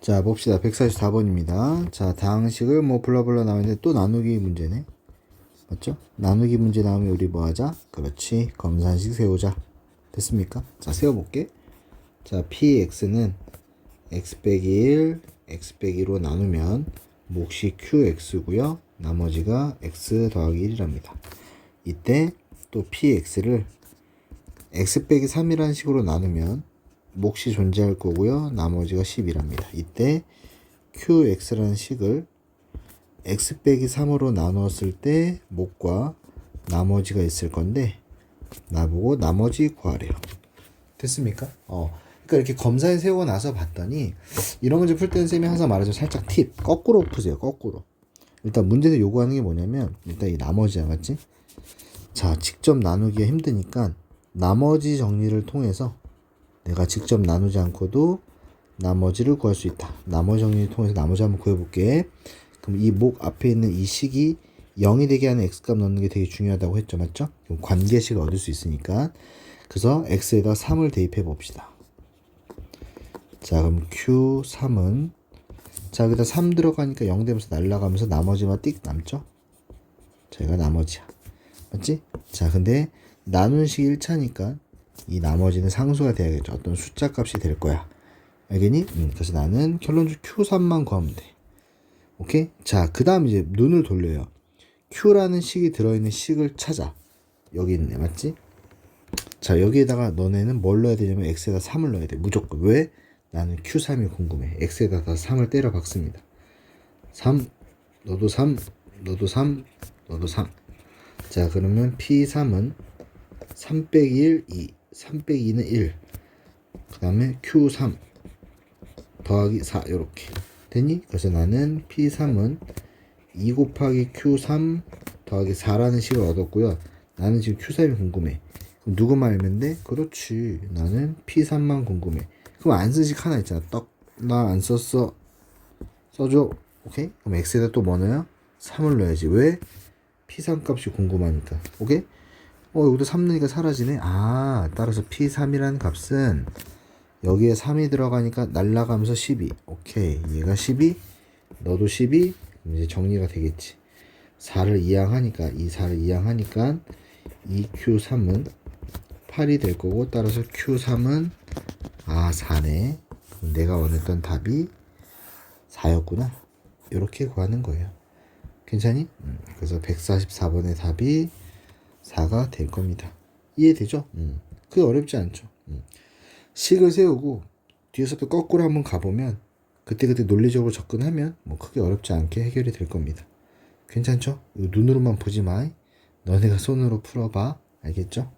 자, 봅시다. 144번입니다. 자, 다항식을 뭐 블라블라 나오는데 또 나누기 문제네. 맞죠? 나누기 문제 나오면 우리 뭐 하자? 그렇지. 검산식 세우자. 됐습니까? 자, 세워볼게. 자, px는 x 빼기 1, x 빼기 2로 나누면 몫이 qx고요. 나머지가 x 더하기 1이랍니다. 이때 또 px를 x 빼기 3이라는 식으로 나누면 몫이 존재할 거고요. 나머지가 10이랍니다. 이때 qx라는 식을 x 빼기 3으로 나누었을 때 몫과 나머지가 있을 건데 나보고 나머지 구하래요. 됐습니까? 어. 그러니까 이렇게 검사에 세우고 나서 봤더니 이런 문제 풀 때는 쌤이 항상 말하죠. 살짝 팁. 거꾸로 푸세요. 거꾸로. 일단 문제에서 요구하는 게 뭐냐면 일단 이 나머지야 맞지? 자, 직접 나누기가 힘드니까 나머지 정리를 통해서 내가 직접 나누지 않고도 나머지를 구할 수 있다. 나머지 정리를 통해서 나머지 한번 구해볼게. 그럼 이 목 앞에 있는 이 식이 0이 되게 하는 x값 넣는 게 되게 중요하다고 했죠. 맞죠? 관계식을 얻을 수 있으니까. 그래서 x에다 3을 대입해 봅시다. 자, 그럼 q3은 자, 여기다 3 들어가니까 0 되면서 날라가면서 나머지만 띡 남죠? 저희가 나머지야. 맞지? 자, 근데 나눈 식이 1차니까 이 나머지는 상수가 돼야겠죠. 어떤 숫자 값이 될 거야. 알겠니? 음, 그래서 나는 결론적으로 Q3만 구하면 돼. 오케이? 자, 그 다음 이제 눈을 돌려요. Q라는 식이 들어있는 식을 찾아. 여기 있네. 맞지? 자, 여기에다가 너네는 뭘 넣어야 되냐면 X에다 3을 넣어야 돼. 무조건. 왜? 나는 Q3이 궁금해. X에다 다 3을 때려 박습니다. 3, 너도 3, 너도 3, 너도 3. 자, 그러면 P3은 3 빼기 1, 2. 3 빼기 2는 1. 그 다음에 Q3 더하기 4 요렇게 됐니? 그래서 나는 P3은 2 곱하기 Q3 더하기 4라는 식을 얻었고요. 나는 지금 Q3이 궁금해. 그럼 누구만 알면 돼? 그렇지. 나는 P3만 궁금해. 그럼 안 쓴 식 하나 있잖아. 떡. 나 안 썼어. 써줘. 오케이? 그럼 X에다 또 뭐 넣어요? 3을 넣어야지. 왜? P3 값이 궁금하니까. 오케이? 어, 여기도 3 넣으니까 사라지네. 아, 따라서 P3이라는 값은 여기에 3이 들어가니까 날라가면서 12. 오케이. 얘가 12. 너도 12. 그럼 이제 정리가 되겠지. 4를 이항하니까, 이 4를 이항하니까, 이 Q3은 8이 될 거고, 따라서 Q3은, 아, 4네. 그럼 내가 원했던 답이 4였구나. 이렇게 구하는 거예요. 괜찮니? 음, 그래서 144번의 답이 4가 될 겁니다. 이해되죠? 음. 그게 어렵지 않죠. 음. 식을 세우고 뒤에서부터 거꾸로 한번 가보면 그때그때 논리적으로 접근하면 뭐 크게 어렵지 않게 해결이 될 겁니다. 괜찮죠? 눈으로만 보지 마. 너네가 손으로 풀어봐. 알겠죠?